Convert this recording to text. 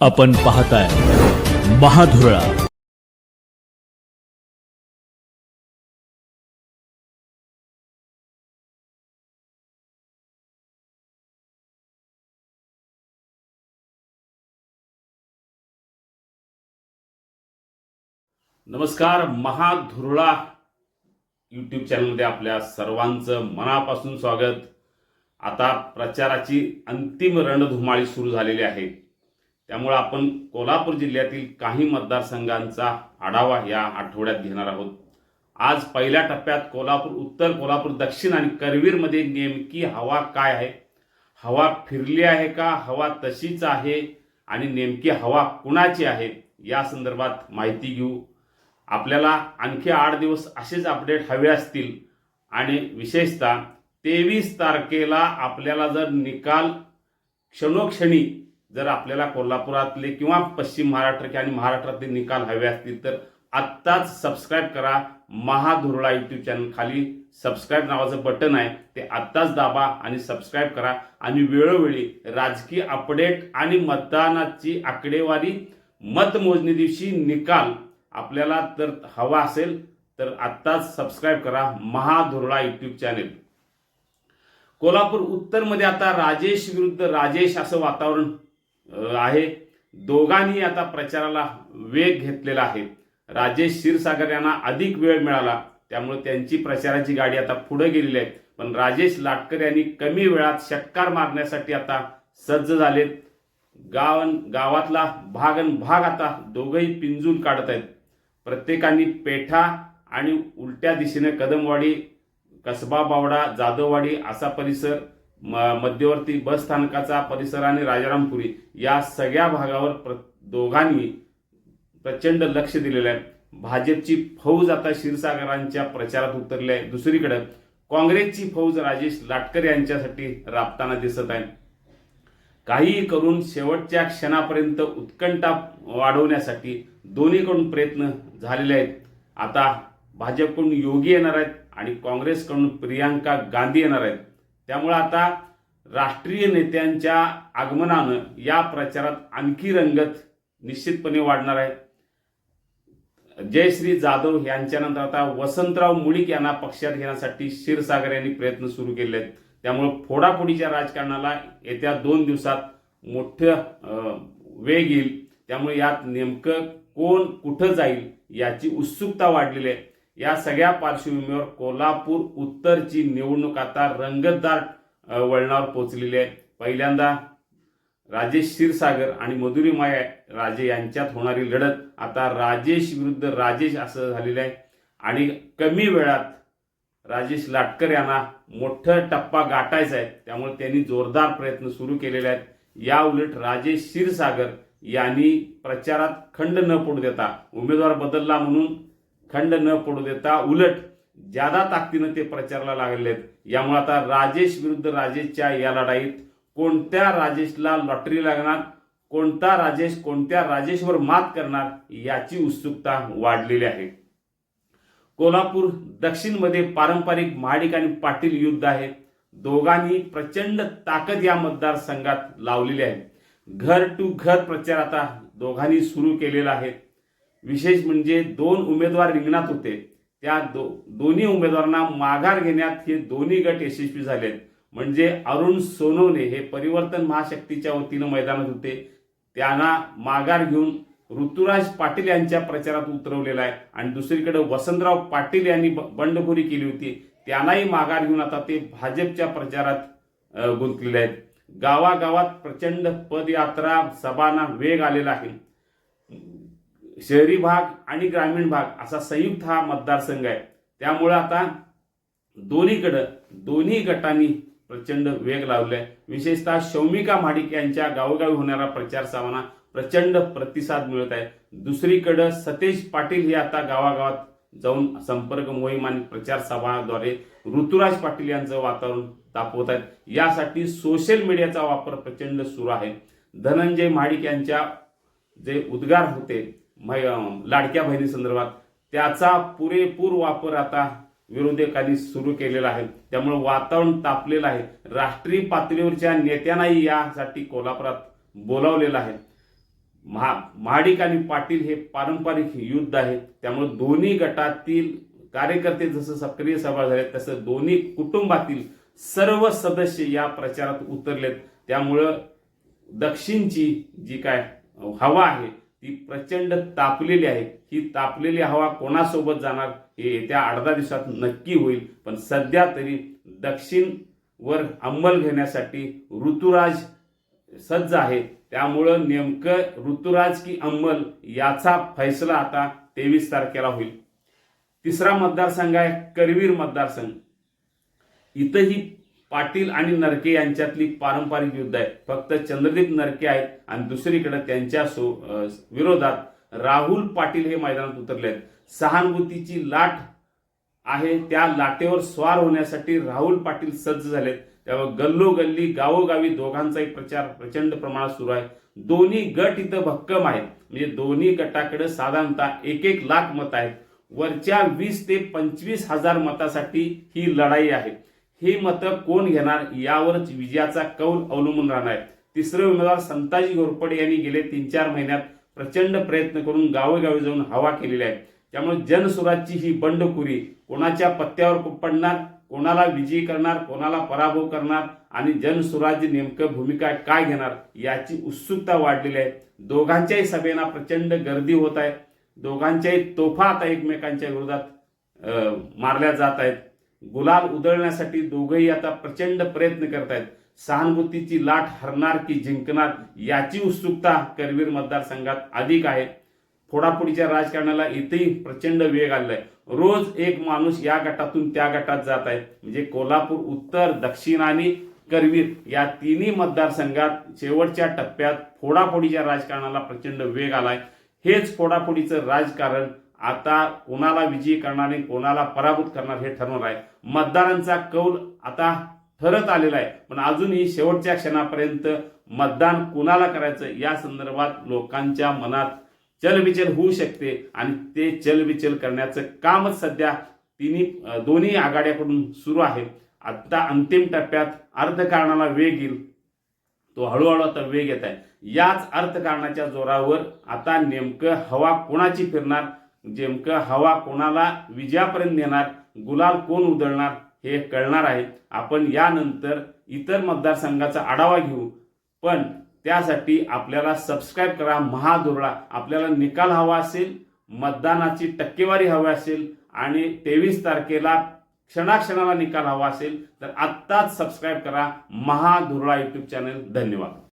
आपण पाहताय महाधुरळा. नमस्कार महाधुरळा यूट्यूब चॅनलमध्ये आपल्या सर्वांचं मनापासून स्वागत. आता प्रचाराची अंतिम रणधुमाळी सुरू झालेली आहे. त्यामुळं आपण कोल्हापूर जिल्ह्यातील काही मतदारसंघांचा आढावा या आठवड्यात घेणार आहोत. आज पहिल्या टप्प्यात कोल्हापूर उत्तर कोल्हापूर दक्षिण आणि करवीरमध्ये नेमकी हवा काय आहे? हवा फिरली आहे का? हवा तशीच आहे आणि नेमकी हवा कुणाची आहे? या संदर्भात माहिती घेऊ. आपल्याला आणखी आठ दिवस असेच अपडेट हवे असतील आणि विशेषतः तेवीस तारखेला आपल्याला जर निकाल क्षणोक्षणी जर आपल्याला कोल्हापुरातले किंवा पश्चिम महाराष्ट्र आणि महाराष्ट्रातले निकाल हवे असतील तर आत्ताच सबस्क्राईब करा. महाधुरळा यूट्यूब चॅनल खाली सबस्क्राईब नावाचं बटन आहे. ते आत्ताच दाबा आणि सबस्क्राईब करा. आणि वेळोवेळी राजकीय अपडेट आणि मतदानाची आकडेवारी मतमोजणी दिवशी निकाल आपल्याला तर हवा असेल तर आत्ताच सबस्क्राईब करा. महाधुरळा यूट्यूब चॅनेल कोल्हापूर उत्तरमध्ये आता राजेश विरुद्ध राजेश असं वातावरण आहे. दोघांनी आता प्रचाराला वेग घेतलेला आहे. राजेश क्षीरसागर यांना अधिक वेळ मिळाला. त्यामुळे त्यांची प्रचाराची गाडी आता पुढे गेलेली आहे. पण राजेश लाटकर यांनी कमी वेळात षटकार मारण्यासाठी आता सज्ज झालेत. गाव गावातला भाग आणि भाग आता दोघंही पिंजून काढत आहेत. प्रत्येकाने पेठा आणि उलट्या दिशेने कदमवाडी कसबा बावडा जाधववाडी असा परिसर मध्यवर्ती बस स्थानकाचा परिसर आणि राजारामपुरी या सगळ्या भागावर प्र दोघांनी प्रचंड लक्ष दिलेलं आहे. भाजपची फौज आता क्षीरसागरांच्या प्रचारात उतरली आहे. दुसरीकडे काँग्रेसची फौज राजेश लाटकर यांच्यासाठी राबताना दिसत आहे. काहीही करून शेवटच्या क्षणापर्यंत उत्कंठा वाढवण्यासाठी दोन्हीकडून प्रयत्न झालेले आहेत. आता भाजपकडून योगी येणार आहेत आणि काँग्रेसकडून प्रियांका गांधी येणार आहेत. त्यामुळं आता राष्ट्रीय नेत्यांच्या आगमनानं या प्रचारात आणखी रंगत निश्चितपणे वाढणार आहे. जयश्री जाधव यांच्यानंतर आता वसंतराव मुळीक यांना पक्षात घेण्यासाठी क्षीरसागर यांनी प्रयत्न सुरू केले आहेत त्यामुळे फोडाफोडीच्या राजकारणाला येत्या दोन दिवसात मोठं वेग येईल. त्यामुळे यात नेमकं कोण कुठं जाईल याची उत्सुकता वाढलेली आहे. या सगळ्या पार्श्वभूमीवर कोल्हापूर उत्तरची निवडणूक आता रंगतदार वळणावर पोचलेली आहे. पहिल्यांदा राजेश क्षीरसागर आणि मधुरी माया राजे यांच्यात होणारी लढत आता राजेश विरुद्ध राजेश असं झालेलं आहे. आणि कमी वेळात राजेश लाटकर यांना मोठं टप्पा गाठायचा आहे. त्यामुळे त्यांनी जोरदार प्रयत्न सुरू केलेले आहेत. या उलट राजेश क्षीरसागर यांनी प्रचारात खंड न पडू देता उमेदवार बदलला म्हणून खंड न पडू देता उलट ज्यादा ताकदीनं ते प्रचाराला लागलेले आहेत. यामुळे आता राजेश विरुद्ध राजेशच्या या लढाईत कोणत्या राजेशला लॉटरी लागणार कोणता राजेश कोणत्या राजेशवर मात करणार याची उत्सुकता वाढलेली आहे. कोल्हापूर दक्षिणमध्ये पारंपरिक महाडिक आणि पाटील युद्ध आहे. दोघांनी प्रचंड ताकद या मतदारसंघात लावलेली आहे. घर टू घर प्रचार आता दोघांनी सुरू केलेला आहे. विशेष म्हणजे दोन उमेदवार रिंगणात होते. त्या दो दोन्ही उमेदवारांना माघार घेण्यात हे दोन्ही गट यशस्वी झालेत. म्हणजे अरुण सोनवणे हे परिवर्तन महाशक्तीच्या वतीनं मैदानात होते. त्यांना माघार घेऊन ऋतुराज पाटील यांच्या प्रचारात उतरवलेला आहे. आणि दुसरीकडे वसंतराव पाटील यांनी ब- बंडखोरी केली होती. त्यांनाही माघार घेऊन आता ते भाजपच्या प्रचारात गुंतलेले आहेत. गावागावात प्रचंड पदयात्रा सभांना वेग आलेला आहे. शहरी भाग आणि ग्रामीण भाग असा संयुक्त हा मतदारसंघ आहे. त्यामुळं आता दोन्हीकडं दोन्ही गटांनी प्रचंड वेग लावलाय. विशेषतः शौमिका महाडिक यांच्या गावोगावी होणारा प्रचार सभांना प्रचंड प्रतिसाद मिळत आहे. दुसरीकडं सतेज पाटील हे आता गावागावात जाऊन संपर्क मोहीम आणि प्रचार सभाद्वारे ऋतुराज पाटील यांचं वातावरण तापवत आहेत. यासाठी सोशल मीडियाचा वापर प्रचंड सुरू आहे. धनंजय महाडिक यांच्या जे उद्गार होते मै- लाडक्या बहिणी संदर्भात त्याचा पुरेपूर वापर आता विरोधकांनी सुरू केलेला आहे. त्यामुळे वातावरण तापलेलं आहे. राष्ट्रीय पातळीवरच्या नेत्यांनाही यासाठी कोल्हापुरात बोलावलेलं आहे. महा महाडिक आणि पाटील हे पारंपरिक युद्ध आहे. त्यामुळे दोन्ही गटातील कार्यकर्ते जसं सक्रिय सहभाग झाले तसं दोन्ही कुटुंबातील सर्व सदस्य या प्रचारात उतरलेत. त्यामुळं दक्षिणची जी काय हवा आहे ती प्रचंड तापलेली आहे. ही तापलेली हवा कोणासोबत जाणार हे येत्या अर्धा दिवसात नक्की होईल. पण सध्या तरी दक्षिणवर अंमल घेण्यासाठी ऋतुराज सज्ज आहे. त्यामुळं नेमकं ऋतुराज की अंमल याचा फैसला आता तेवीस तारखेला होईल. तिसरा मतदारसंघ आहे करवीर मतदारसंघ. इथंही पाटील आणि नरके यांच्यातली पारंपरिक युद्ध आहे. फक्त चंद्रदीप नरके आहेत आणि दुसरीकडे त्यांच्या सो विरोधात राहुल पाटील हे मैदानात उतरले आहेत. सहानुभूतीची लाट आहे. त्या लाटेवर स्वार होण्यासाठी राहुल पाटील सज्ज झालेत. त्यामुळे गल्लोगल्ली गावोगावी दोघांचाही प्रचार प्रचंड प्रमाणात सुरू आहे. दोन्ही गट इथं भक्कम आहेत. म्हणजे दोन्ही गटाकडे साधारणतः एक एक लाख मत आहेत. वरच्या वीस ते पंचवीस हजार मतासाठी ही लढाई आहे. ही मतं कोण घेणार यावरच विजयाचा कौल अवलंबून राहणार आहे तिसरे उमेदवार संताजी घोरपडे यांनी गेले तीन चार महिन्यात प्रचंड प्रयत्न करून गावोगावी जाऊन हवा केलेली आहे. त्यामुळे जनसुराची ही बंडखोरी कोणाच्या पत्त्यावर पडणार कोणाला विजयी करणार कोणाला पराभव करणार आणि जनसुराज्य नेमकं भूमिका काय घेणार याची उत्सुकता वाढलेली आहे. दोघांच्याही सभेना प्रचंड गर्दी होत आहे. दोघांच्याही तोफा आता एकमेकांच्या विरोधात मारल्या जात आहेत. गुलाल उधळण्यासाठी दोघंही आता प्रचंड प्रयत्न करत आहेत सहानुभूतीची लाट हरणार की जिंकणार याची उत्सुकता करवीर मतदारसंघात अधिक आहे. फोडाफोडीच्या राजकारणाला इथेही प्रचंड वेग आलेला आहे रोज एक माणूस या गटातून त्या गटात जात आहे. म्हणजे कोल्हापूर उत्तर दक्षिण आणि करवीर या तिन्ही मतदारसंघात शेवटच्या टप्प्यात फोडाफोडीच्या राजकारणाला प्रचंड वेग आलाय. हेच फोडाफोडीचं राजकारण आता कोणाला विजयी करणार आणि कोणाला पराभूत करणार हे ठरवणार आहे. मतदारांचा कौल आता ठरत आलेला आहे. पण अजूनही शेवटच्या क्षणापर्यंत मतदान कुणाला करायचं? या संदर्भात लोकांच्या मनात चलबिचल होऊ शकते आणि ते चलबिचल करण्याचं कामच सध्या तिन्ही दोन्ही आघाड्याकडून सुरू आहे. आता अंतिम टप्प्यात अर्थकारणाला वेग येईल. तो हळूहळू आता वेग येत आहे. याच अर्थकारणाच्या जोरावर आता नेमकं हवा कोणाची फिरणार? जेमकं हवा कोणाला विजयापर्यंत नेणार गुलाल कोण उधळणार हे कळणार आहे. आपण यानंतर इतर मतदारसंघाचा आढावा घेऊ. पण त्यासाठी आपल्याला सबस्क्राईब करा महादुरळा आपल्याला निकाल हवा असेल मतदानाची टक्केवारी हवी असेल आणि तेवीस तारखेला क्षणाक्षणाला निकाल हवा असेल तर आत्ताच सबस्क्राईब करा महाधुरळा यूट्यूब चॅनल धन्यवाद.